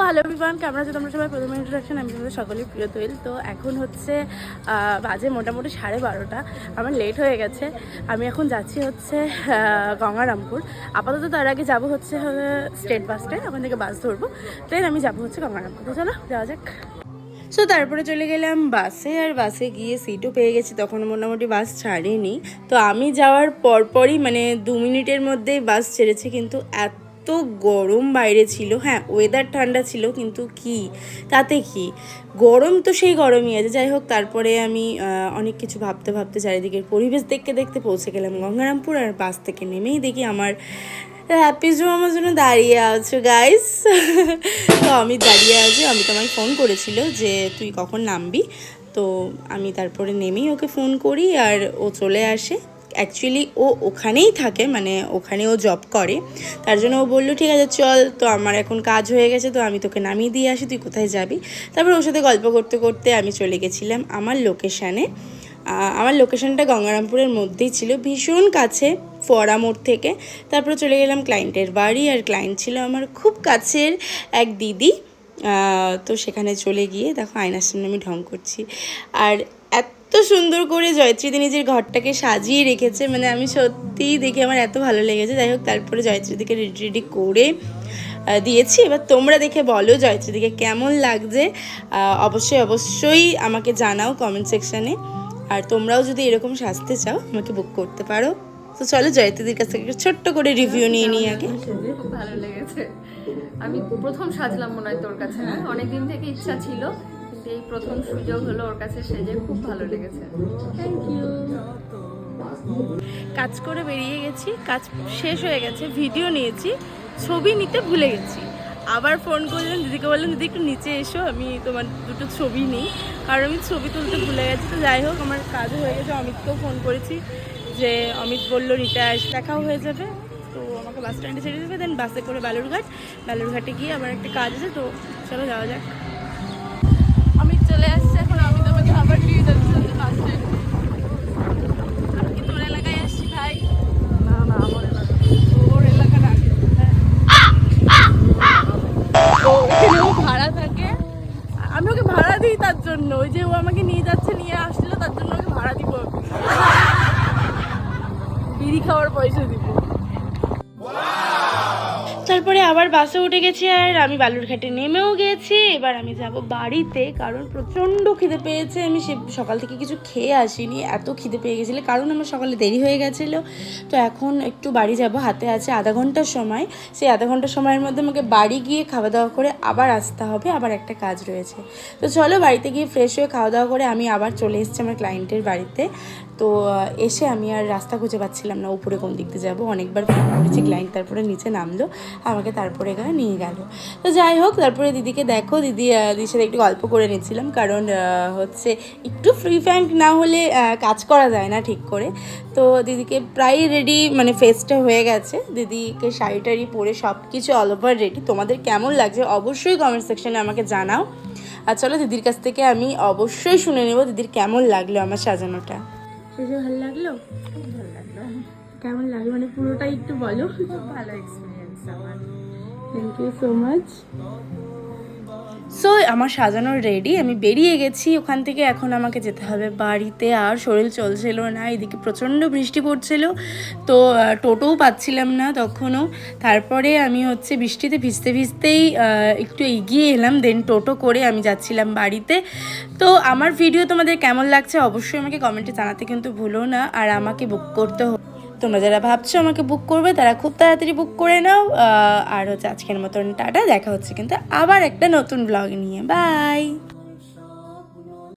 Hello everyone কেমন আছে তোমরা সবাই? প্রথমে ইন্ট্রোডাকশন আমি তোমাদের সকলেই প্রিয় তৈল। তো এখন হচ্ছে বাজে মোটামুটি সাড়ে বারোটা। আমার লেট হয়ে গেছে। আমি এখন যাচ্ছি হচ্ছে গঙ্গারামপুর। আপাতত তার আগে যাব হচ্ছে স্টেট বাস স্ট্যান্ড ওখান থেকে বাস ধরবো। দেন আমি যাব হচ্ছে গঙ্গারামপুর। তো চলো, যাওয়া যাক। সো তারপরে চলে গেলাম বাসে আর বাসে গিয়ে সিটও পেয়ে গেছি। তখন মোটামুটি বাস ছাড়েনি। তো আমি যাওয়ার পরপরই মানে দু মিনিটের মধ্যেই বাস ছেড়েছে। কিন্তু এত গরম বাইরে ছিল হ্যাঁ ওয়েদার ঠান্ডা ছিল, কিন্তু কি? তাতে কি? গরম তো সেই গরমই আছে, যাই হোক, তারপরে আমি অনেক কিছু ভাবতে ভাবতে চারিদিকের পরিবেশ দেখতে দেখতে পৌঁছে গেলাম গঙ্গারামপুর আর বাস থেকে নেমেই দেখি আমার হ্যাপিজু আমার জন্য দাঁড়িয়ে আছো গাইস তো আমি দাঁড়িয়ে আছি আমি তোমায় ফোন করেছিল যে তুই কখন নামবি? তো আমি তারপরে নেমেই ওকে ফোন করি আর ও চলে আসে। অ্যাকচুয়ালি ও ওখানেই থাকে মানে ওখানে ও জব করে। তার জন্য ও বলল, ঠিক আছে, চল, তো আমার এখন কাজ হয়ে গেছে, তো আমি তোকে নামিয়ে দিয়ে আসি, তুই কোথায় যাবি? তারপর ওর সাথে গল্প করতে করতে আমি চলে গেছিলাম আমার লোকেশানে আমার লোকেশনটা গঙ্গারামপুরের মধ্যেই ছিল, ভীষণ কাছে, ফোয়ারা মোড় থেকে। তারপরে চলে গেলাম ক্লায়েন্টের বাড়ি, আর ক্লায়েন্ট ছিল আমার খুব কাছের এক দিদি। তো সেখানে চলে গিয়ে দেখো আয়নার সামনে আমি ঢং করছি। আর এত সুন্দর করে জয়ত্রীদি নিজের ঘরটাকে সাজিয়ে রেখেছে মানে আমি সত্যিই দেখে আমার এত ভালো লেগেছে। যাই হোক, তারপরে জয়ত্রীদিকে রেডি রেডি করে দিয়েছি। এবার তোমরা দেখে বলো জয়ত্রীদিকে কেমন লাগছে। অবশ্যই অবশ্যই আমাকে জানাও কমেন্ট সেকশানে আর তোমরাও যদি এরকম সাজতে চাও, আমাকে বুক করতে পারো। তো চলো জয়ত্রীদির কাছ থেকে ছোট্ট করে রিভিউ নিয়ে নিই আগে। খুব ভালো লেগেছে। আমি প্রথম সাজলাম মনে হয় তোর কাছে, না? অনেক দিন থেকে ইচ্ছা ছিল। কিন্তু এই প্রথম সুযোগ হলো ওর কাছে সেজে খুব ভালো লেগেছে। থ্যাংক ইউ কাজ করে বেরিয়ে গেছি, কাজ শেষ হয়ে গেছে, ভিডিও নিয়েছি, ছবি নিতে ভুলে গেছি। আবার ফোন করলেন, দিদিকে বললেন, দিদি, একটু নিচে এসো, আমি তোমার দুটো ছবি নিই। কারণ আমি ছবি তুলতে ভুলে গেছি, তো যাই হোক, আমার কাজ হয়ে গেছে। অমিতকেও ফোন করেছি যে, অমিত বলল নিতে আস দেখাও হয়ে যাবে। তো আমাকে বাস স্ট্যান্ডে ছেড়ে দেবে দেন বাসে করে বালুরঘাট। বালুরঘাটে গিয়ে আমার একটা কাজ আছে, তো চলো যাওয়া যাক। চলে আসছে এখন আমি তোমাকে আবার নিয়ে যাচ্ছি বাস স্ট্যান্ড আমি কি তোর এলাকায় আসছি ভাই? না না আমার এলাকা আগে। তো এখানে ও ভাড়া থাকে। আমি ওকে ভাড়া দিই তার জন্য। ওই যে ও আমাকে নিয়ে যাচ্ছে নিয়ে আসছিল তার জন্য ওকে ভাড়া দিব আমি। বিড়ি খাওয়ার পয়সা দিব। তারপরে আবার বাসে উঠে গেছি আর আমি বালুরঘাটে নেমেও গেছি। এবার আমি যাব বাড়িতে, কারণ প্রচণ্ড খিদে পেয়েছে। আমি সে সকাল থেকে কিছু খেয়ে আসিনি, এত খিদে পেয়ে গেছিল, কারণ আমার সকালে দেরি হয়ে গেছিল। তো এখন একটু বাড়ি যাব, হাতে আছে আধা ঘণ্টার সময়। সেই আধা ঘণ্টার সময়ের মধ্যে আমাকে বাড়ি গিয়ে খাওয়া দাওয়া করে আবার আসতে হবে, আবার একটা কাজ রয়েছে। তো চলো বাড়িতে গিয়ে ফ্রেশ হয়ে খাওয়া দাওয়া করে আমি আবার চলে এসেছি আমার ক্লায়েন্টের বাড়িতে। তো এসে আমি আর রাস্তা খুঁজে পাচ্ছিলাম না, উপরে কোন দিক দিয়ে যাব। অনেকবার ফোন করেছি ক্লায়েন্ট তারপরে নিচে নামলো, আমাকে তারপরে এখানে নিয়ে গেল। তো যাই হোক, তারপরে দিদিকে দেখো, দিদি দিদির সাথে একটু গল্প করে নিচ্ছিলাম, কারণ হচ্ছে একটু ফ্রি ফ্যাঙ্ক না হলে কাজ করা যায় না ঠিক করে। তো দিদিকে প্রায় রেডি মানে ফেসটা হয়ে গেছে। দিদিকে শাড়ি টাড়ি পরে সব কিছু অল ওভার রেডি তোমাদের কেমন লাগছে অবশ্যই কমেন্ট সেকশনে আমাকে জানাও। আর চলো, দিদির কাছ থেকে আমি অবশ্যই শুনে নেব, দিদির কেমন লাগল আমার সাজানোটা। শেষে ভালো লাগল? খুব ভালো লাগল। কেমন লাগল মানে পুরোটাই একটু বলো। খুব ভালো এক্সপিরিয়েন্স আমার। Thank you so much so আমার সাজানো রেডি আমি বেরিয়ে গেছি। ওখান থেকে এখন আমাকে যেতে হবে বাড়িতে। আর শরীর চলছিল না, এদিকে প্রচণ্ড বৃষ্টি পড়ছিল। তো টোটোও পাচ্ছিলাম না তখনও। তারপরে আমি হচ্ছে বৃষ্টিতে ভিজতে ভিজতেই একটু এগিয়ে এলাম। দেন টোটো করে আমি যাচ্ছিলাম বাড়িতে। তো, আমার ভিডিও তোমাদের কেমন লাগছে অবশ্যই আমাকে কমেন্টে জানাতে কিন্তু ভুলো না। আর আমাকে বুক করতে হবে তোমরা যারা ভাবছ আমাকে বুক করবে, তারা খুব তাড়াতাড়ি বুক করে নাও। আর হচ্ছে আজকের মতন টাটা, দেখা হচ্ছে কিন্তু আবার একটা নতুন ব্লগ নিয়ে। বাই